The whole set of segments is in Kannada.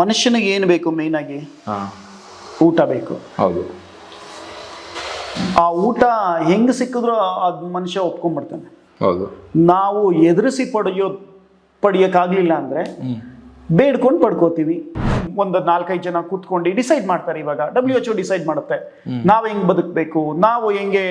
ಮನುಷ್ಯನಿಗೆ ಏನು ಬೇಕು ಮೇನ್ ಆಗಿ? ಊಟ ಬೇಕು. ಹೌದು. ಆ ಊಟ ಹೆಂಗ್ ಸಿಕ್ಕಿದ್ರು ಅದು ಮನುಷ್ಯ ಒಪ್ಕೊಂಡ್ಬಿಡ್ತಾನೆ. ಹೌದು. ನಾವು ಎದುರಿಸಿ ಪಡೆಯೋ ಪಡೆಯೋಕ್ಕಾಗಲಿಲ್ಲ ಅಂದರೆ ಬೇಡ್ಕೊಂಡು ಪಡ್ಕೋತೀವಿ. ಒಂದು ನಾಲ್ಕೈದು ಜನ ಕೂತ್ಕೊಂಡು ಡಿಸೈಡ್ ಮಾಡ್ತಾರೆ ಇವಾಗ. ಡಬ್ಲ್ಯೂ ಎಚ್ ಡಿಸೈಡ್ ಮಾಡುತ್ತೆ. ನಾವು ಹೆಂಗ್ ಬದುಕಬೇಕು? ನಾವು ಹೆಂಗೆ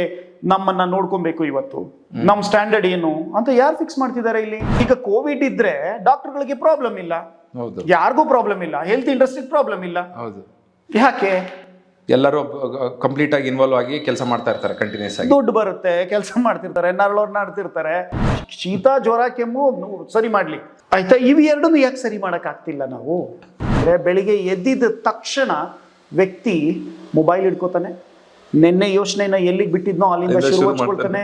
ನಮ್ಮನ್ನ ನೋಡ್ಕೊಬೇಕು ಇವತ್ತು. ನಮ್ಮ ಸ್ಟ್ಯಾಂಡರ್ಡ್ ಏನು? ಅಂತ ಯಾರು ಫಿಕ್ಸ್ ಮಾಡ್ತಿದ್ದಾರೆ ಇಲ್ಲಿ? ಈಗ ಕೋವಿಡ್ ಇದ್ರೆ ಡಾಕ್ಟರ್ಗಳಿಗೆ ಪ್ರಾಬ್ಲಮ್ ಇಲ್ಲ. ಹೌದು. ಯಾರಿಗೂ ಪ್ರಾಬ್ಲಮ್ ಇಲ್ಲ. ಹೆಲ್ತ್ ಇಂಡಸ್ಟ್ರಿ ಪ್ರಾಬ್ಲಮ್ ಇಲ್ಲ. ಹೌದು. ಯಾಕೆ? ಎಲ್ಲರೂ ಕಂಪ್ಲೀಟ್ ಆಗಿ ಇನ್ವಾಲ್ವ್ ಆಗಿ ಕೆಲಸ ಮಾಡ್ತಾ ಇರ್ತಾರೆ ಕಂಟಿನ್ಯೂಸ್ ಆಗಿ. ದುಡ್ಡು ಬರುತ್ತೆ ಕೆಲಸ ಮಾಡ್ತಿರ್ತಾರೆ ನರಳೋರ್ ನಾಡ್ತಿರ್ತಾರೆ ಶೀತ ಜ್ವರ ಕೆಮ್ಮು ಸರಿ ಮಾಡ್ಲಿ. ಆಯ್ತಾ? ಇವು ಎರಡನ್ನು ಯಾಕೆ ಸರಿ ಮಾಡಕ್ ಆಗ್ತಿಲ್ಲ ನಾವು? ಬೆಳಿಗ್ಗೆ ಎದ್ದಿದ ತಕ್ಷಣ ವ್ಯಕ್ತಿ ಮೊಬೈಲ್ ಹಿಡ್ಕೋತಾನೆ. ನಿನ್ನೆ ಯೋಚನೆನ ಎಲ್ಲಿಗೆ ಬಿಟ್ಟಿದ್ನೋ ಅಲ್ಲಿಂದ ಶುರು ಮಾಡ್ಕೊಳ್ತಾನೆ. ಹಚ್ಕೊಳ್ತಾನೆ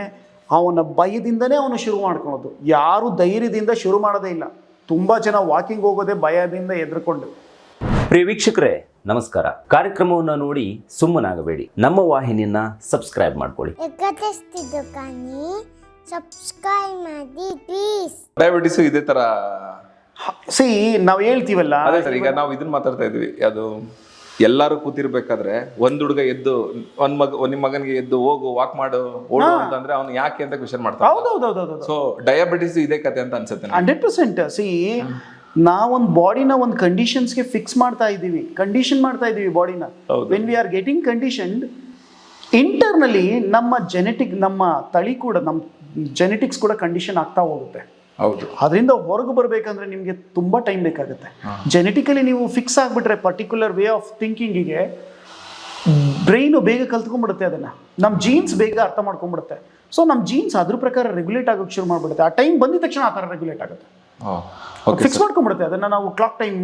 ಅವನ ಭಯದಿಂದನೇ ಅವನು ಶುರು ಮಾಡ್ಕೊಳೋದು. ಯಾರು ಧೈರ್ಯದಿಂದ ಶುರು ಮಾಡೋದೇ ಇಲ್ಲ. ತುಂಬಾ ಜನ ವಾಕಿಂಗ್ ಹೋಗೋದೇ ಭಯದಿಂದ ಎದ್ರಕೊಂಡು ಪ್ರಿಯ ವೀಕ್ಷಕರೇ ನಮಸ್ಕಾರ. ಕಾರ್ಯಕ್ರಮವನ್ನು ನೋಡಿ ಸುಮ್ಮನಾಗಬೇಡಿ. ನಮ್ಮ ವಾಹಿನಿಯನ್ನ ಸಬ್ಸ್ಕ್ರೈಬ್ ಮಾಡ್ಕೊಳ್ಳಿ. ಸಬ್ಸ್ಕ್ರೈಬ್ ಮಾಡಿ ಪ್ಲೀಸ್ ಡಯಾಬಿಟಿಸ್ ಇದೇ ತರ ಸಿ ನಾವು ಹೇಳ್ತೀವಲ್ಲ? ಅದೇ ಸರ್ ಈಗ ನಾವು ಇದನ್ನ ಮಾತಾಡ್ತಾ ಇದ್ವಿ ಅದು ಎಲ್ಲಾರು ಕೂತಿರ್ಬೇಕಾದ್ರೆ ಒಂದ್ ಹುಡುಗ ಎದ್ದು ಒಂದ್ ಮಗ ಒಂದ್ ನಿಮ್ ಮಗನಿಗೆ ಎದ್ದು ಹೋಗು ವಾಕ್ ಮಾಡು ಓಡು ಅಂತಂದ್ರೆ ಅವ್ನು ಯಾಕೆ ಅಂತ ಕ್ವಶನ್ ಮಾಡ್ತಾನೆ. ಸೊ ಡಯಾಬಿಟಿಸ್ ಇದೇ ಕತೆ ಅಂತ ಅನ್ಸುತ್ತೆ. Hundred percent. ಸಿ ನಾವೊಂದು ಬಾಡಿನ ಒಂದು ಕಂಡೀಷನ್ಸ್ಗೆ ಫಿಕ್ಸ್ ಮಾಡ್ತಾ ಇದ್ದೀವಿ. ಕಂಡೀಷನ್ ಮಾಡ್ತಾ ಇದ್ದೀವಿ ಬಾಡಿನ. When we are getting conditioned internally ನಮ್ಮ ಜೆನೆಟಿಕ್ ನಮ್ಮ ತಳಿ ಕೂಡ ನಮ್ಮ ಜೆನೆಟಿಕ್ಸ್ ಕೂಡ ಕಂಡೀಷನ್ ಆಗ್ತಾ ಹೋಗುತ್ತೆ. ಹೌದು. ಅದರಿಂದ ಹೊರಗೆ ಬರಬೇಕಂದ್ರೆ ನಿಮಗೆ ತುಂಬ ಟೈಮ್ ಬೇಕಾಗುತ್ತೆ. ಜೆನೆಟಿಕಲಿ ನೀವು ಫಿಕ್ಸ್ ಆಗಿಬಿಟ್ರೆ ಪರ್ಟಿಕ್ಯುಲರ್ ವೇ ಆಫ್ ಥಿಂಕಿಂಗಿಗೆ ಬ್ರೈನು ಬೇಗ ಕಲ್ತ್ಕೊಂಡ್ಬಿಡುತ್ತೆ ಅದನ್ನು. ನಮ್ಮ ಜೀನ್ಸ್ ಬೇಗ ಅರ್ಥ ಮಾಡ್ಕೊಂಡ್ಬಿಡುತ್ತೆ. ಸೊ ನಮ್ಮ ಜೀನ್ಸ್ ಅದ್ರ ಪ್ರಕಾರ ರೆಗ್ಯುಲೇಟ್ ಆಗೋಕ್ಕೆ ಶುರು ಮಾಡ್ಬಿಡುತ್ತೆ. ಆ ಟೈಮ್ ಬಂದಿದ ತಕ್ಷಣ ಆ ಥರ ರೆಗ್ಯುಲೇಟ್ ಆಗುತ್ತೆ. ಫಿಕ್ಸ್ ಮಾಡ್ಕೊಂಡ್ಬಿಡುತ್ತೆ. ಅದನ್ನ ನಾವು ಕ್ಲಾಕ್ ಟೈಮ್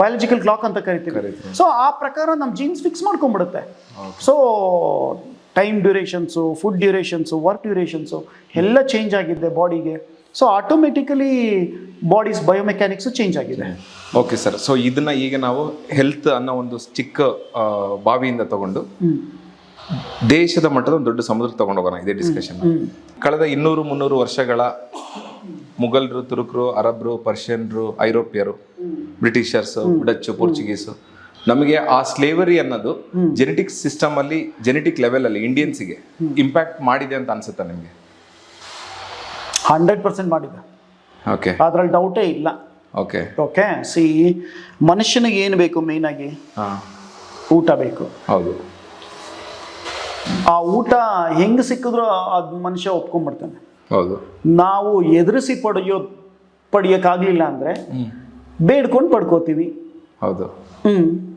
ಬಯಾಲಜಿಕಲ್ ಕ್ಲಾಕ್ ಅಂತ ಕರಿತೀವಿ. ಕರಿತೀವಿ. ಸೊ ಆ ಪ್ರಕಾರ ನಮ್ಮ genes fix ಮಾಡ್ಕೊಂಡ್ಬಿಡುತ್ತೆ. So time durations food durations work durations ಎಲ್ಲ ಚೇಂಜ್ ಆಗಿದೆ ಬಾಡಿಗೆ so automatically bodies biomechanics change ಆಗಿದೆ. ಓಕೆ ಸರ್ ಸೊ ಇದನ್ನ ಈಗ ನಾವು ಹೆಲ್ತ್ ಅನ್ನೋ ಒಂದು ಚಿಕ್ಕ ಬಾವಿಯಿಂದ ತಗೊಂಡು ದೇಶದ ಮಟ್ಟದ ಒಂದು ದೊಡ್ಡ ಸಮುದ್ರ ತಗೊಂಡು ಹೋಗೋಣ ಇದೇ ಡಿಸ್ಕಷನ್ ಕಳೆದ ಇನ್ನೂರು ಮುನ್ನೂರು ವರ್ಷಗಳ ಮುಘಲ್ರು ತುರುಕರು ಅರಬ್ರು ಪರ್ಷಿಯನ್ರು ಐರೋಪ್ಯರು ಬ್ರಿಟಿಷರ್ಸ್ ಡಚ್ಚು ಪೋರ್ಚುಗೀಸು ನಮಗೆ ಆ ಸ್ಲೇವರಿ ಅನ್ನೋದು ಜೆನೆಟಿಕ್ ಸಿಸ್ಟಮ್ ಅಲ್ಲಿ ಜೆನೆಟಿಕ್ ಲೆವೆಲ್ ಅಲ್ಲಿ ಇಂಡಿಯನ್ಸ್ಗೆ ಇಂಪ್ಯಾಕ್ಟ್ ಮಾಡಿದೆ ಅಂತ ಅನ್ಸುತ್ತಾ ನಿಮಗೆ? ಹಂಡ್ರೆಡ್ ಪರ್ಸೆಂಟ್ ಮಾಡಿದೆ. ಓಕೆ ಅದ್ರಲ್ಲಿ ಡೌಟೇ ಇಲ್ಲ. ಓಕೆ ಓಕೆ ಸಿ ಮನುಷ್ಯನಿಗೆ ಏನು ಬೇಕು ಮೇಯ್ನಾಗಿ ಹಾ. ಊಟ ಬೇಕು. ಹೌದು. ಆ ಊಟ ಹೆಂಗ್ ಸಿಕ್ಕಿದ್ರು ಅದು ಮನುಷ್ಯ ಒಪ್ಕೊಂಡ್ಬಿಡ್ತಾನೆ. ಹೌದು. ನಾವು ಎದುರಿಸಿ ಪಡೆಯೋ ಪಡೆಯೋಕ್ಕಾಗಲಿಲ್ಲ ಅಂದರೆ ಬೇಡ್ಕೊಂಡು ಪಡ್ಕೋತೀವಿ. ಹೌದು. ಹ್ಞೂ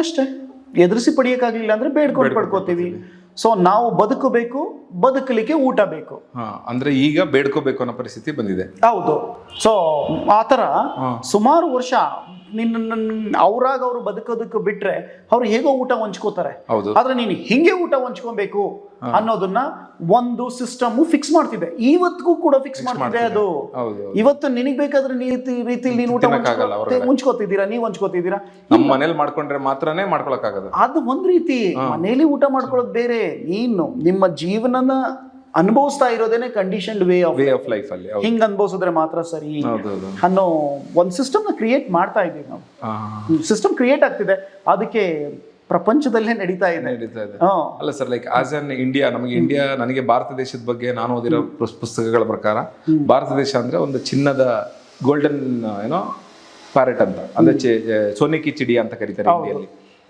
ಅಷ್ಟೇ. ಎದುರಿಸಿ ಪಡೆಯೋಕ್ಕಾಗಲಿಲ್ಲ ಅಂದರೆ ಬೇಡ್ಕೊಂಡು ಪಡ್ಕೋತೀವಿ. ಸೊ ನಾವು ಬದುಕಬೇಕು ಬದುಕಲಿಕ್ಕೆ ಊಟ ಬೇಕು. ಅಂದ್ರೆ ಈಗ ಬೇಡ್ಕೋಬೇಕು ಅನ್ನೋ ಪರಿಸ್ಥಿತಿ ಬಂದಿದೆ. ಹೌದು. ಸೊ ಆ ಥರ ಸುಮಾರು ವರ್ಷ ನಿನ್ನ ಅವ್ರಾಗ ಅವರು ಬದುಕೋದಕ್ಕೆ ಬಿಟ್ರೆ ಅವ್ರು ಹೇಗೋ ಊಟ ಹಂಚ್ಕೋತಾರೆ. ಆದ್ರೆ ನೀನು ಹಿಂಗೆ ಊಟ ಹಂಚ್ಕೊಬೇಕು ಅನ್ನೋದನ್ನ ಒಂದು ಸಿಸ್ಟಮ್ ಫಿಕ್ಸ್ ಮಾಡ್ತಿದೆ. ಇವತ್ತಿಗೂ ಕೂಡ ಫಿಕ್ಸ್ ಮಾಡ್ತಿದೆ ಅದು. ಇವತ್ತು ನಿನಗೆ ಬೇಕಾದ್ರೆ ನೀತಿ ರೀತಿಲಿ ನೀನು ಊಟ ಹಂಚ್ಕೋತಿದ್ದೀರಾ ನೀವು ಹಂಚ್ಕೋತಿದ್ದೀರಾ? ನಮ್ಮ ಮನೇಲಿ ಮಾಡ್ಕೊಂಡ್ರೆ ಮಾತ್ರನೇ ಮಾಡ್ಕೊಳಕ್ಕಾಗದು. ಅದು ಒಂದ್ ರೀತಿ. ಮನೇಲಿ ಊಟ ಮಾಡ್ಕೊಳ್ಳೋದು ಬೇರೆ. ನೀನು ನಿಮ್ಮ ಜೀವನನ ಅನುಭವಿಸ್ತಾ ಇರೋದೇನೆ condition way of way of life ಅಲ್ಲಿ ಹಿಂಗ್ ಅನ್ಭವಿಸಿದ್ರೆ ಮಾತ್ರ ಸರಿ ಅನ್ನೋ ಒಂದು ಸಿಸ್ಟಮ್ನ ಕ್ರಿಯೇಟ್ ಮಾಡ್ತಾ ಇದ್ದೀವಿ ನಾವು. ಸಿಸ್ಟಮ್ ಕ್ರಿಯೇಟ್ ಆಗ್ತಿದೆ. ಅದಕ್ಕೆ ಪ್ರಪಂಚದಲ್ಲೇ ನಡೀತಾ ಇದೆ. ನಡೀತಾ ಇದೆ. ಹಾ. ಅಲ್ಲ sir like as an India ನಮಗೆ ಇಂಡಿಯಾ ನನಗೆ ಭಾರತ ದೇಶದ ಬಗ್ಗೆ ನಾನು ಓದಿರೋ ಪುಸ್- ಪುಸ್ತಕಗಳ ಪ್ರಕಾರ ಭಾರತ ದೇಶ ಅಂದ್ರೆ ಒಂದು ಚಿನ್ನದ ಗೋಲ್ಡನ್ ಏನೋ ಪ್ಯಾರೆಟ್ ಅಂತ. ಅಂದ್ರೆ ಸೋನೆ ಕಿಚಿಡಿ ಸೋನಿಕಿ ಚಿಡಿ ಅಂತ ಕರೀತಾರೆ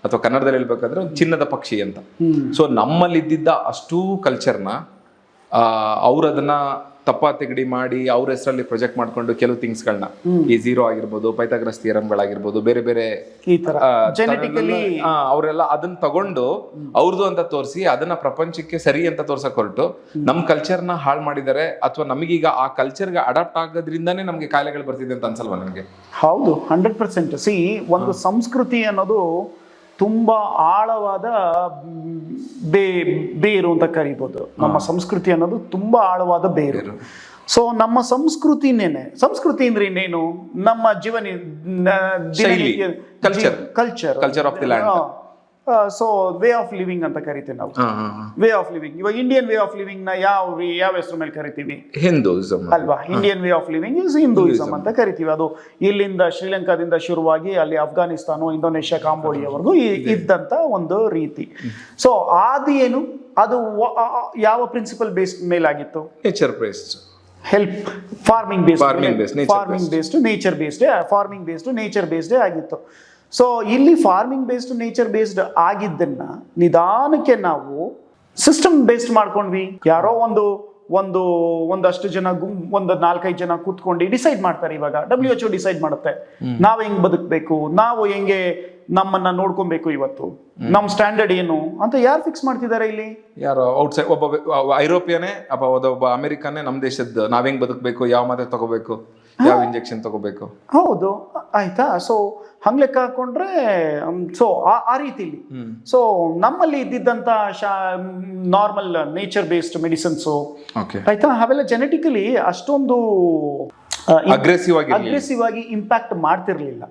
ಅಥವಾ ಕನ್ನಡದಲ್ಲಿ ಹೇಳ್ಬೇಕಂದ್ರೆ ಒಂದು ಚಿನ್ನದ ಪಕ್ಷಿ ಅಂತ. ಸೊ ನಮ್ಮಲ್ಲಿ ಇದ್ದಿದ್ದ ಅಷ್ಟೂ ಕಲ್ಚರ್ನ ಅವ್ರು ಅದನ್ನ ತಪ್ಪಾತಿಗಡಿ ಮಾಡಿ ಅವ್ರ ಹೆಸರಲ್ಲಿ ಪ್ರೊಜೆಕ್ಟ್ ಮಾಡ್ಕೊಂಡು ಕೆಲವು ಥಿಂಗ್ಸ್ಗಳನ್ನ ಈ ಜೀರೋ ಆಗಿರ್ಬೋದು ಪೈಥಾಗ್ರಸ್ ಥಿಯರಮ್ಗಳಾಗಿರ್ಬೋದು ಬೇರೆ ಬೇರೆ ಅವರೆಲ್ಲ ಅದನ್ನ ತಗೊಂಡು ಅವ್ರದ್ದು ಅಂತ ತೋರಿಸಿ ಅದನ್ನ ಪ್ರಪಂಚಕ್ಕೆ ಸರಿ ಅಂತ ತೋರ್ಸಕ್ ಹೊರಟು. ನಮ್ ಕಲ್ಚರ್ನ ಹಾಳು ಮಾಡಿದ್ದಾರೆ ಅಥವಾ ನಮಗೀಗ ಆ ಕಲ್ಚರ್ಗೆ ಅಡಾಪ್ಟ್ ಆಗೋದ್ರಿಂದನೇ ನಮಗೆ ಕಾಯಿಲೆಗಳು ಬರ್ತಿದೆ ಅಂತ ಅನ್ಸಲ್ವಾ ನನಗೆ ಹೌದು ಹಂಡ್ರೆಡ್ ಪರ್ಸೆಂಟ್ ಸಿ ಒಂದು ಸಂಸ್ಕೃತಿ ಅನ್ನೋದು ತುಂಬಾ ಆಳವಾದ ಬೇ ಬೇರು ಅಂತ ಕರಿಬೋದು. ನಮ್ಮ ಸಂಸ್ಕೃತಿ ಅನ್ನೋದು ತುಂಬಾ ಆಳವಾದ ಬೇರು. ಸೊ ನಮ್ಮ ಸಂಸ್ಕೃತಿನೇನೆ ಸಂಸ್ಕೃತಿ ಅಂದ್ರೆ ಇನ್ನೇನು? ನಮ್ಮ ಜೀವನ culture culture culture of the land land. So way of living ಅಂತ ಕರಿತೀವಿ ನಾವು. ವೇ ಆಫ್ ಲಿವಿಂಗ್ ಇವಾಗ ಇಂಡಿಯನ್ ವೇ ಆಫ್ ಲಿವಿಂಗ್ನ ಯಾವ ಯಾವ ಹೆಸರು ಮೇಲೆ ಕರಿತೀವಿ? ಹಿಂದೂಯಿಸಮ್ ಅಲ್ವಾ? Indian way of living is Hinduism ಅಂತ ಕರಿತೀವಿ. ಅದು ಇಲ್ಲಿಂದ ಶ್ರೀಲಂಕಾದಿಂದ ಶುರುವಾಗಿ ಅಲ್ಲಿ ಅಫ್ಘಾನಿಸ್ತಾನ ಇಂಡೋನೇಷ್ಯಾ ಕಾಂಬೋಡಿಯಾವರೆಗೂ ಇದ್ದಂತ ಒಂದು ರೀತಿ. ಸೊ ಆದಿ ಏನು? ಅದು ಯಾವ principle base ಮೇಲಾಗಿತ್ತು? Nature based help farming based farming based nature based farming based nature based ಆಗಿತ್ತು. ಸೊ ಇಲ್ಲಿ ಫಾರ್ಮಿಂಗ್ ಬೇಸ್ಡ್ ನೇಚರ್ ಬೇಸ್ಡ್ ಆಗಿದ್ದನ್ನ ನಿಧಾನಕ್ಕೆ ನಾವು ಸಿಸ್ಟಮ್ ಬೇಸ್ಡ್ ಮಾಡ್ಕೊಂಡ್ವಿ. ಯಾರೋ ಒಂದು ಒಂದು ಒಂದಷ್ಟು ಜನ ಗುಂ ಒಂದು ನಾಲ್ಕೈದು ಜನ ಕೂತ್ಕೊಂಡು ಡಿಸೈಡ್ ಮಾಡ್ತಾರೆ ಇವಾಗ. ಡಬ್ಲ್ಯೂ ಎಚ್ ಡಿಸೈಡ್ ಮಾಡುತ್ತೆ. ನಾವು ಹೆಂಗ್ ಬದುಕಬೇಕು? ನಾವು ಹೆಂಗೆ ನಮ್ಮನ್ನ ನೋಡ್ಕೊಬೇಕು ಇವತ್ತು? ನಮ್ ಸ್ಟ್ಯಾಂಡರ್ಡ್ ಏನು? ಅಂತ ಯಾರು ಫಿಕ್ಸ್ ಮಾಡ್ತಿದ್ದಾರೆ ಇಲ್ಲಿ? ಯಾರು ಔಟ್ಸೈಡ್ ಒಬ್ಬ ಐರೋಪಿಯನೇ ಒಬ್ಬ ಅಮೆರಿಕನೇ ನಮ್ಮ ದೇಶದ ನಾವ್ ಹೆಂಗ್ ಬದುಕಬೇಕು? ಯಾವ ಮಾತ್ರ ತಗೋಬೇಕು? ಯಾವ ಇಂಜೆಕ್ಷನ್ ತಗೋಬೇಕು? ಹೌದು ಆಯ್ತಾ? ಸೊ ಹಂಗ್ ಲೆಕ್ಕ ಹಾಕೊಂಡ್ರೆ ಸೊ ಆ ರೀತಿಲಿ. ಸೊ ನಮ್ಮಲ್ಲಿ ಇದ್ದಿದ್ದಂತ ನಾರ್ಮಲ್ ನೇಚರ್ ಬೇಸ್ಡ್ ಮೆಡಿಸಿನ್ಸು ಆಯ್ತಾ? ಅವೆಲ್ಲ ಜೆನೆಟಿಕಲಿ ಅಷ್ಟೊಂದು ಅಗ್ರೆಸಿವ್ ಆಗಿ ಅಗ್ರೆಸಿವ್ ಆಗಿ ಇಂಪ್ಯಾಕ್ಟ್ ಮಾಡ್ತಿರ್ಲಿಲ್ಲ.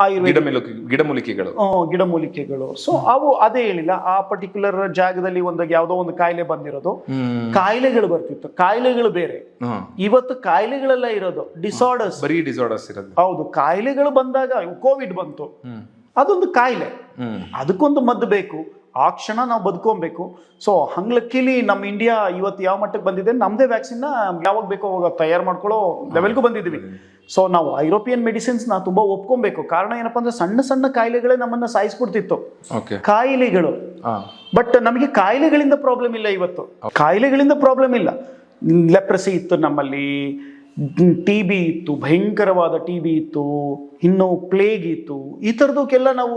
ಆಯುರ್ವೇದಿಕ್ ಗಿಡಮೂಲಿಕೆಗಳು. ಗಿಡಮೂಲಿಕೆಗಳು. ಸೊ ಅವು ಅದೇ ಹೇಳಿಲ್ಲ. ಆ ಪರ್ಟಿಕ್ಯುಲರ್ ಜಾಗದಲ್ಲಿ ಒಂದು ಯಾವುದೋ ಒಂದು ಕಾಯಿಲೆ ಬಂದಿರೋದು. ಕಾಯಿಲೆಗಳು ಬರ್ತಿತ್ತು. ಕಾಯಿಲೆಗಳು ಬೇರೆ. ಇವತ್ತು ಕಾಯಿಲೆಗಳೆಲ್ಲ ಇರೋದು. ಡಿಸಾರ್ಡರ್ಸ್ ಬರೀ ಡಿಸಾರ್ಡರ್ಸ್ ಇರೋದು. ಹೌದು. ಕಾಯಿಲೆಗಳು ಬಂದಾಗ ಕೋವಿಡ್ ಬಂತು. ಅದೊಂದು ಕಾಯಿಲೆ. ಅದಕ್ಕೊಂದು ಮದ್ದು ಬೇಕು. ಆ ಕ್ಷಣ ನಾವು ಬದುಕೊಬೇಕು. ಸೊ ಹಂಗ್ಲಕ್ಕಿಲಿ ನಮ್ಮ ಇಂಡಿಯಾ ಇವತ್ತು ಯಾವ ಮಟ್ಟಕ್ಕೆ ಬಂದಿದೆ ನಮ್ಮದೇ ವ್ಯಾಕ್ಸಿನ್ನ ಯಾವಾಗ ಬೇಕೋ ಅವಾಗ ತಯಾರು ಮಾಡ್ಕೊಳ್ಳೋ ಲೆವೆಲ್ಗೂ ಬಂದಿದ್ದೀವಿ. ಸೊ ನಾವು ಐರೋಪಿಯನ್ ಮೆಡಿಸಿನ್ಸ್ನ ತುಂಬಾ ಒಪ್ಕೊಬೇಕು. ಕಾರಣ ಏನಪ್ಪಾ ಅಂದ್ರೆ ಸಣ್ಣ ಸಣ್ಣ ಕಾಯಿಲೆಗಳೇ ನಮ್ಮನ್ನ ಸಾಯಿಸ್ಬಿಡ್ತಿತ್ತು. ಓಕೆ ಕಾಯಿಲೆಗಳು. ಬಟ್ ನಮಗೆ ಕಾಯಿಲೆಗಳಿಂದ ಪ್ರಾಬ್ಲಮ್ ಇಲ್ಲ ಇವತ್ತು. ಕಾಯಿಲೆಗಳಿಂದ ಪ್ರಾಬ್ಲಮ್ ಇಲ್ಲ. ಲೆಪ್ರಸಿ ಇತ್ತು ನಮ್ಮಲ್ಲಿ ಟಿ ಬಿ ಇತ್ತು ಭಯಂಕರವಾದ ಟಿ ಬಿ ಇತ್ತು ಇನ್ನು ಪ್ಲೇಗ್ ಇತ್ತು ಈ ಥರದಕ್ಕೆಲ್ಲ ನಾವು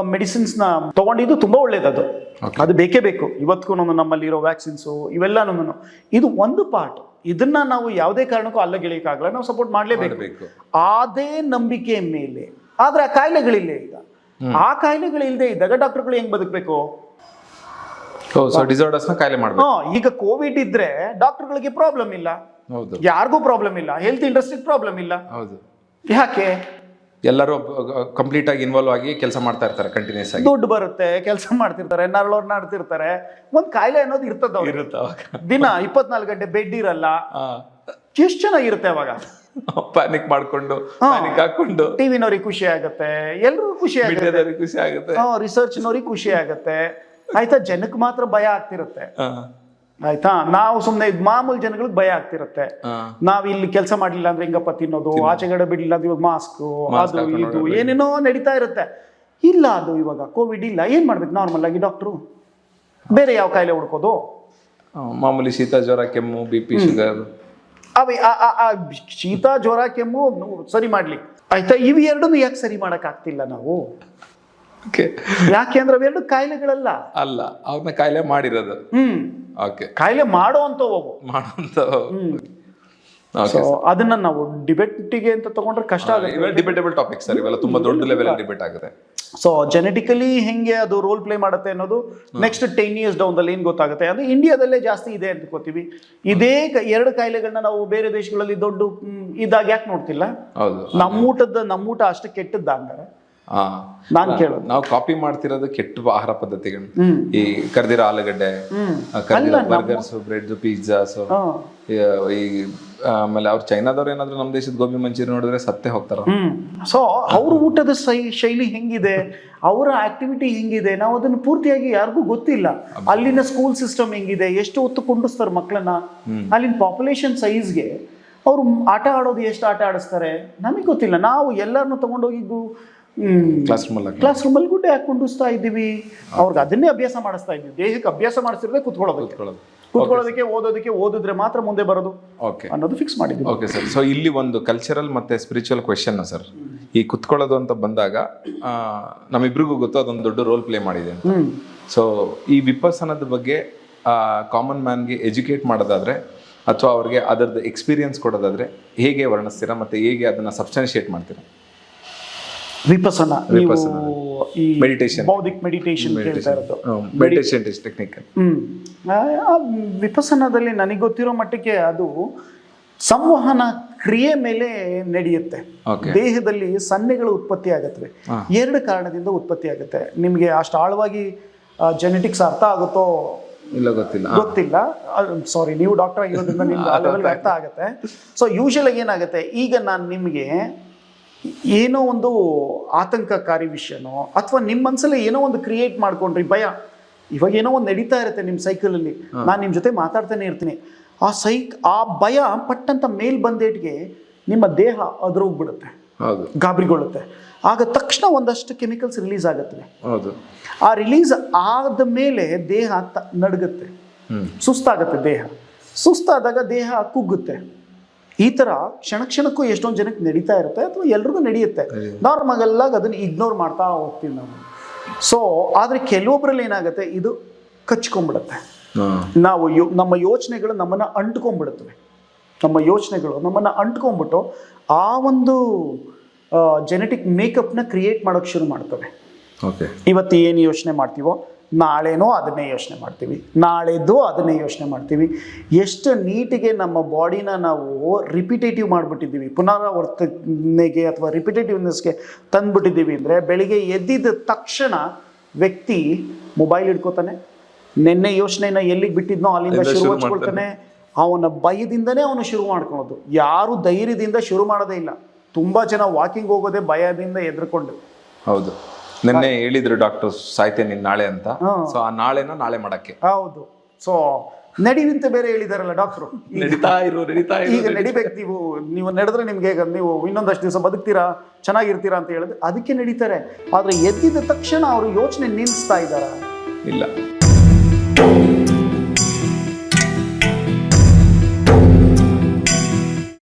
ಮೆಡಿಸಿನ್ಸ್ನ ತಗೊಂಡಿದ್ದು ತುಂಬಾ ಒಳ್ಳೇದದು. ಅದು ಬೇಕೇ ಬೇಕು. ಇವತ್ತಿಗೂ ನಮ್ಮಲ್ಲಿರೋ ವ್ಯಾಕ್ಸಿನ್ಸು ಇವೆಲ್ಲನೂ ಇದು ಒಂದು ಪಾರ್ಟ್ ಇದನ್ನ ನಾವು ಯಾವುದೇ ಕಾರಣಕ್ಕೂ ಅಲ್ಲಗೆಳಿಕಾಗಲ್ಲ ನಾವು ಸಪೋರ್ಟ್ ಮಾಡಲೇಬೇಕು ಅದೇ ನಂಬಿಕೆ ಮೇಲೆ. ಆದ್ರೆ ಆ ಕಾಯಿಲೆಗಳಿಲ್ಲ ಈಗ. ಆ ಕಾಯಿಲೆಗಳಿಲ್ಲದೆ ಇದ್ದಾಗ ಡಾಕ್ಟರ್ಗಳು ಹೆಂಗ್ ಬದುಕಬೇಕು? ಕಾಯಿಲೆ ಮಾಡ್ಬೇಕು. ಈಗ ಕೋವಿಡ್ ಇದ್ರೆ ಡಾಕ್ಟರ್ಗಳಿಗೆ ಪ್ರಾಬ್ಲಮ್ ಇಲ್ಲ. ಹೌದು. ಯಾರಿಗೂ ಪ್ರಾಬ್ಲಮ್ ಇಲ್ಲ. ಹೆಲ್ತ್ ಇಂಡಸ್ಟ್ರಿಗೆ ಪ್ರಾಬ್ಲಮ್ ಇಲ್ಲ. ಹೌದು. ಯಾಕೆ? ಎಲ್ಲರೂ ಕಂಪ್ಲೀಟ್ ಆಗಿ ಇನ್ವಾಲ್ವ್ ಆಗಿ ಕೆಲಸ ಮಾಡ್ತಾ ಇರ್ತಾರೆ ಕಂಟಿನ್ಯೂಸ್ ಆಗಿ. ದುಡ್ಡು ಬರುತ್ತೆ ಕೆಲಸ ಮಾಡ್ತಿರ್ತಾರೆ ನರಳೋರ್ ನಡ್ತಿರ್ತಾರೆ. ಒಂದ್ ಕಾಯಿಲೆ ಅನ್ನೋದು ಇರ್ತದ ದಿನ ಇಪ್ಪತ್ನಾಲ್ಕು ಗಂಟೆ ಬೆಡ್ ಇರಲ್ಲ ಎಷ್ಟು ಚೆನ್ನಾಗಿರುತ್ತೆ ಅವಾಗ? ಪ್ಯಾನಿಕ್ ಮಾಡ್ಕೊಂಡು ಪ್ಯಾನಿಕ್ ಹಾಕೊಂಡು. ಟಿವಿನವ್ರಿಗೆ ಖುಷಿ ಆಗುತ್ತೆ ಎಲ್ರಿಗೂ ಖುಷಿ ಆಗುತ್ತೆ. ಖುಷಿ ಆಗುತ್ತೆ. ರಿಸರ್ಚ್ನವ್ರಿಗೆ ಖುಷಿ ಆಗುತ್ತೆ. ಆಯ್ತಾ ಜನಕ್ಕೆ ಮಾತ್ರ ಭಯ ಆಗ್ತಿರುತ್ತೆ. ಆಯ್ತಾ? ನಾವು ಸುಮ್ಮನೆ ಮಾಮೂಲಿ ಜನಗಳಿಗೆ ಭಯ ಆಗ್ತಿರತ್ತೆ. ನಾವು ಇಲ್ಲಿ ಕೆಲಸ ಮಾಡ್ಲಿಲ್ಲ ಅಂದ್ರೆ ಹೆಂಗಪ್ಪ ತಿನ್ನೋದು? ಆಚೆಗಡೆ ಬಿಡ್ಲಿಲ್ಲ ಅಂದ್ರೆ ಇವಾಗ ಮಾಸ್ಕ್ ಅದು ಇದು ಏನೇನೋ ನಡೀತಾ ಇರುತ್ತೆ. ಇಲ್ಲ ಅದು ಇವಾಗ ಕೋವಿಡ್ ಇಲ್ಲ. ಏನ್ ಮಾಡ್ಬೇಕು ನಾರ್ಮಲ್ ಆಗಿ ಡಾಕ್ಟ್ರು ಬೇರೆ ಯಾವ ಕಾಯಿಲೆ ಹುಡ್ಕೋದು? ಮಾಮೂಲಿ ಶೀತ ಜ್ವರ ಕೆಮ್ಮು ಬಿ ಪಿ ಶುಗರ್ ಅವೇ ಆ- ಆ- ಆ ಶೀತ ಜ್ವರ ಕೆಮ್ಮು ಸರಿ ಮಾಡ್ಲಿ. ಆಯ್ತಾ? ಇವು ಎರಡನ್ನೂ ಯಾಕೆ ಸರಿ ಮಾಡಕ್ ಆಗ್ತಿಲ್ಲ ನಾವು? ಓಕೆ ಯಾಕೆ ಅಂದ್ರೆ ಅವೆರಡು ಕಾಯಿಲೆಗಳಲ್ಲ. ಅಲ್ಲ ಅವ್ರನ್ನ ಕಾಯಿಲೆ ಮಾಡಿರೋದು. ಹ್ಮ್. ಓಕೆ ಕಾಯಿಲೆ ಮಾಡೋ ಮಾಡುವಂತ ಮಾಡೋಂತ ಸೊ ಅದನ್ನ ನಾವು ಡಿಬೇಟಿಗೆ ಅಂತ ತಗೊಂಡ್ರೆ ಕಷ್ಟ ಆಗುತ್ತೆ. ಇವೆಲ್ಲ ಡಿಬೇಟೇಬಲ್ ಟಾಪಿಕ್ ಸರ್ ಇವೆಲ್ಲ ತುಂಬಾ ದೊಡ್ಡ ಲೆವೆಲ್ ಡಿಬೇಟ್ ಆಗುತ್ತೆ. ಸೊ ಜೆನೆಟಿಕಲಿ ಹೆಂಗೆ ಅದು ರೋಲ್ ಪ್ಲೇ ಮಾಡುತ್ತೆ ಅನ್ನೋದು ನೆಕ್ಸ್ಟ್ ಟೆನ್ ಇಯರ್ಸ್ ಡೌನ್ದಲ್ಲಿ ಏನು ಗೊತ್ತಾಗುತ್ತೆ. ಅಂದ್ರೆ ಇಂಡಿಯಾದಲ್ಲೇ ಜಾಸ್ತಿ ಇದೆ ಅಂತ ಗೊತ್ತೀವಿ. ಇದೇ ಎರಡು ಕಾಯಿಲೆಗಳನ್ನ ನಾವು ಬೇರೆ ದೇಶಗಳಲ್ಲಿ ದೊಡ್ಡ ಇದ್ದಾಗ ಇದಾಗ ಯಾಕೆ ನೋಡ್ತಿಲ್ಲ? ನಮ್ಮ ಊಟದ ನಮ್ಮ ಊಟ ಅಷ್ಟು ನಾನ್ ಕೇಳೋದು. ನಾವು ಕಾಪಿ ಮಾಡ್ತಿರೋದು ಕೆಟ್ಟ ಆಹಾರ ಪದ್ಧತಿಗಳು. ಈ ಕರ್ದಿರೋ ಆಲೂಗಡ್ಡೆ ಕರ್ದಿರೋ ಬರ್ಗರ್ಸ್ ಬ್ರೆಡ್ ಪಿಜ್ಜಾಸ್. ಈ ಆಮೇಲೆ ಅವ್ರು ಚೈನಾದವ್ರು ಏನಾದ್ರು ನಮ್ಮ ದೇಶದ ಗೋಬಿ ಮಂಚೂರಿ ನೋಡಿದ್ರೆ ಸತ್ತೆ ಹೋಗ್ತಾರ. ಸೊ ಅವ್ರ ಊಟದ ಶೈಲಿ ಹೆಂಗಿದೆ? ಅವರ ಆಕ್ಟಿವಿಟಿ ಹೆಂಗಿದೆ? ನಾವು ಅದನ್ನು ಪೂರ್ತಿಯಾಗಿ ಯಾರಿಗೂ ಗೊತ್ತಿಲ್ಲ. ಅಲ್ಲಿನ ಸ್ಕೂಲ್ ಸಿಸ್ಟಮ್ ಹೆಂಗಿದೆ? ಎಷ್ಟು ಹೊತ್ತು ಕುಂಡಿಸ್ತಾರೆ ಮಕ್ಕಳನ್ನ ಅಲ್ಲಿನ ಪಾಪ್ಯುಲೇಷನ್ ಸೈಜ್ಗೆ ಅವರು ಆಟ ಆಡೋದು ಎಷ್ಟು ಆಟ ಆಡಿಸ್ತಾರೆ? ನಮಗೆ ಗೊತ್ತಿಲ್ಲ. ನಾವು ಎಲ್ಲರನ್ನು ತಗೊಂಡೋಗಿ ಕ್ಲಾಸ್ ರೂಮ್ ಅಲ್ಲಿ ಕ್ಲಾಸ್ ರೂಮಲ್ಲಿ ಗುಡ್ಡೆ ಹಾಕಿ ಕುಂಡಿಸ್ತಾ ಇದ್ದೀವಿ. ಅವ್ರಿಗೆ ಅದನ್ನೇ ಅಭ್ಯಾಸ ಮಾಡಿಸ್ತಾ ಇದ್ದೀವಿ. ದೇಹಕ್ಕೆ ಅಭ್ಯಾಸ ಮಾಡಿಸಿದ್ರೆ ಕುತ್ಕೊಳ್ಳೋದಕ್ಕೆ. ಕೂತ್ಕೊಳ್ಳೋದು. ಕುತ್ಕೊಳ್ಳೋದಕ್ಕೆ ಓದೋದಕ್ಕೆ ಓದಿದ್ರೆ ಮಾತ್ರ ಮುಂದೆ ಬರೋದು. ಓಕೆ ಅನ್ನೋದು ಫಿಕ್ಸ್ ಮಾಡಿದ್ವಿ ಓಕೆ ಸರ್ ಸೊ ಇಲ್ಲಿ ಒಂದು ಕಲ್ಚರಲ್ ಮತ್ತೆ ಸ್ಪಿರಿಚುವಲ್ ಕ್ವೆಶನ್ ಸರ್ ಈ ಕುತ್ಕೊಳ್ಳೋದು ಅಂತ ಬಂದಾಗ ನಮ್ಮಿಬ್ಬರಿಗೂ ನಮ್ಮಿಬ್ರಿಗೂ ಗೊತ್ತು ಅದೊಂದು ದೊಡ್ಡ ರೋಲ್ ಪ್ಲೇ ಮಾಡಿದೆ ಸೊ ಈ ವಿಪಸನದ ಬಗ್ಗೆ ಕಾಮನ್ ಮ್ಯಾನ್ಗೆ ಎಜುಕೇಟ್ ಮಾಡೋದಾದ್ರೆ ಅಥವಾ ಅವ್ರಿಗೆ ಅದರದ್ದು ಎಕ್ಸ್ಪೀರಿಯನ್ಸ್ ಕೊಡೋದಾದ್ರೆ ಹೇಗೆ ವರ್ಣಿಸ್ತೀರಾ ಮತ್ತೆ ಹೇಗೆ ಅದನ್ನ ಸಬ್ಸ್ಟಾನ್ಶಿಯೇಟ್ ಮಾಡ್ತೀರಾ? ವಿಪಸನ ವಿಪಸನ. ಈ Meditation. ಬೌದ್ಧಿಕ್ ಮೆಡಿಟೇಷನ್ ಕೇಳ್ತಾ ಇರೋದು. Meditation technique hmm. ಆ, ಆ ವಿಪಸನದಲ್ಲಿ ನನಗೆ ಗೊತ್ತಿರೋ ಮಟ್ಟಕ್ಕೆ ಅದು ಸಂವಹನ ಕ್ರಿಯೆ ಮೇಲೆ ನಡೆಯುತ್ತೆ. Okay. ದೇಹದಲ್ಲಿ ಸನ್ನೆಗಳು ಉತ್ಪತ್ತಿ ಆಗುತ್ತವೆ ಎರಡು ಕಾರಣದಿಂದ ಉತ್ಪತ್ತಿ ಆಗುತ್ತೆ. ನಿಮಗೆ ಅಷ್ಟು ಆಳವಾಗಿ ಜೆನೆಟಿಕ್ಸ್ ಅರ್ಥ ಆಗುತ್ತೋ ಇಲ್ಲ ಗೊತ್ತಿಲ್ಲ. ಆ, ಗೊತ್ತಿಲ್ಲ. ಸಾರಿ ನೀವು ಡಾಕ್ಟರ್ ಆಗಿರೋದ್ರಿಂದ ನಿಮ್ಗೆ ಆ ಅರ್ಥ ಆಗುತ್ತೆ. ಸೊ ಯೂಶಲ್ ಏನಾಗುತ್ತೆ? ಈಗ ನಾನು ನಿಮಗೆ ಏನೋ ಒಂದು ಆತಂಕಕಾರಿ ವಿಷಯನೋ ಅಥವಾ ನಿಮ್ಮ ಮನಸ್ಸಲ್ಲಿ ಏನೋ ಒಂದು ಕ್ರಿಯೇಟ್ ಮಾಡ್ಕೊಂಡ್ರಿ ಭಯ. ಇವಾಗ ಏನೋ ಒಂದು ನಡೀತಾ ಇರುತ್ತೆ ನಿಮ್ಮ ಸೈಕಲಲ್ಲಿ ನಾನು ನಿಮ್ಮ ಜೊತೆ ಮಾತಾಡ್ತಾನೆ ಇರ್ತೀನಿ. ಆ ಸೈಕ್ ಆ ಭಯ ಪಟ್ಟಂತ ಮೇಲ್ ಬಂದೇಟ್ಗೆ ನಿಮ್ಮ ದೇಹ ಅದ್ರೋಗ್ಬಿಡುತ್ತೆ. ಗಾಬರಿಗೊಳ್ಳುತ್ತೆ. ಆಗ ತಕ್ಷಣ ಒಂದಷ್ಟು ಕೆಮಿಕಲ್ಸ್ ರಿಲೀಸ್ ಆಗುತ್ತವೆ. ಹೌದು. ಆ ರಿಲೀಸ್ ಆದ ಮೇಲೆ ದೇಹ ನಡಗುತ್ತೆ. ಸುಸ್ತಾಗುತ್ತೆ ದೇಹ. ಸುಸ್ತಾದಾಗ ದೇಹ ಕುಗ್ಗುತ್ತೆ. ಈ ಥರ ಕ್ಷಣ ಕ್ಷಣಕ್ಕೂ ಎಷ್ಟೊಂದು ಜನಕ್ಕೆ ನಡೀತಾ ಇರುತ್ತೆ ಅಥವಾ ಎಲ್ರಿಗೂ ನಡೆಯುತ್ತೆ? ನಾರ್ಮಲ್ ಆಗಿ ಅದನ್ನು ಇಗ್ನೋರ್ ಮಾಡ್ತಾ ಹೋಗ್ತೀವಿ ನಾವು. ಸೊ ಆದರೆ ಕೆಲವೊಬ್ಬರಲ್ಲಿ ಏನಾಗುತ್ತೆ? ಇದು ಕಚ್ಕೊಂಡ್ಬಿಡುತ್ತೆ. ನಾವು ಯೋ ನಮ್ಮ ಯೋಚನೆಗಳು ನಮ್ಮನ್ನು ಅಂಟ್ಕೊಂಡ್ಬಿಡುತ್ತವೆ. ನಮ್ಮ ಯೋಚನೆಗಳು ನಮ್ಮನ್ನು ಅಂಟ್ಕೊಂಡ್ಬಿಟ್ಟು ಆ ಒಂದು ಜೆನೆಟಿಕ್ ಮೇಕಪ್ನ ಕ್ರಿಯೇಟ್ ಮಾಡೋಕ್ಕೆ ಶುರು ಮಾಡ್ತವೆ. ಇವತ್ತು ಏನು ಯೋಚನೆ ಮಾಡ್ತೀವೋ? ನಾಳೆನೋ ಅದನ್ನೇ ಯೋಚನೆ ಮಾಡ್ತೀವಿ. ನಾಳೆದು ಅದನ್ನೇ ಯೋಚನೆ ಮಾಡ್ತೀವಿ. ಎಷ್ಟು ನೀಟಿಗೆ ನಮ್ಮ ಬಾಡಿನ ನಾವು ರಿಪಿಟೇಟಿವ್ ಮಾಡಿಬಿಟ್ಟಿದ್ದೀವಿ. ಪುನರಾವರ್ತನೆಗೆ ಅಥವಾ ರಿಪಿಟೇಟಿವ್ನೆಸ್ಗೆ ತಂದುಬಿಟ್ಟಿದ್ದೀವಿ ಅಂದರೆ ಬೆಳಿಗ್ಗೆ ಎದ್ದಿದ್ದ ತಕ್ಷಣ ವ್ಯಕ್ತಿ ಮೊಬೈಲ್ ಹಿಡ್ಕೋತಾನೆ ನಿನ್ನೆ ಯೋಚನೆನ ಎಲ್ಲಿಗೆ ಬಿಟ್ಟಿದ್ನೋ ಅಲ್ಲಿಂದ ಶುರು ಮಾಡ್ಕೊಳ್ತಾನೆ ಹಚ್ಕೊಳ್ತಾನೆ ಅವನ ಭಯದಿಂದನೇ ಅವನು ಶುರು ಮಾಡ್ಕೊಳೋದು. ಯಾರು ಧೈರ್ಯದಿಂದ ಶುರು ಮಾಡೋದೇ ಇಲ್ಲ. ತುಂಬ ಜನ ವಾಕಿಂಗ್ ಹೋಗೋದೇ ಭಯದಿಂದ ಎದ್ರುಕೊಂಡು. ಹೌದು. ನಿನ್ನೆ ಹೇಳಿದ್ರು ಡಾಕ್ಟರ್ ಸಾಯ್ತೇನೆ ನಾಳೆ ಅಂತ. ಸೊ ಆ ನಾಳೆನ ನಾಳೆ ಮಾಡಕ್ಕೆ. ಹೌದು. ಸೊ ನಡಿವಿಂತ ಬೇರೆ ಹೇಳಿದಾರಲ್ಲ ಡಾಕ್ಟ್ರು. ನಡೀತಾ ಇರು ನಡೀತಾ ಇರು ಈಗ ನಡಿಬೇಕು ನೀವು ನೀವು ನಡೆದ್ರೆ ನಿಮ್ಗೆ ನೀವು ಇನ್ನೊಂದಷ್ಟು ದಿವಸ ಬದುಕ್ತೀರಾ ಚೆನ್ನಾಗಿರ್ತೀರಾ ಅಂತ ಹೇಳಿದ್ರೆ ಅದಕ್ಕೆ ನಡೀತಾರೆ. ಆದ್ರೆ ಎದ್ದಿದ ತಕ್ಷಣ ಅವರು ಯೋಚನೆ ನಿಲ್ಲಿಸ್ತಾ ಇದ್ದಾರ? ಇಲ್ಲ.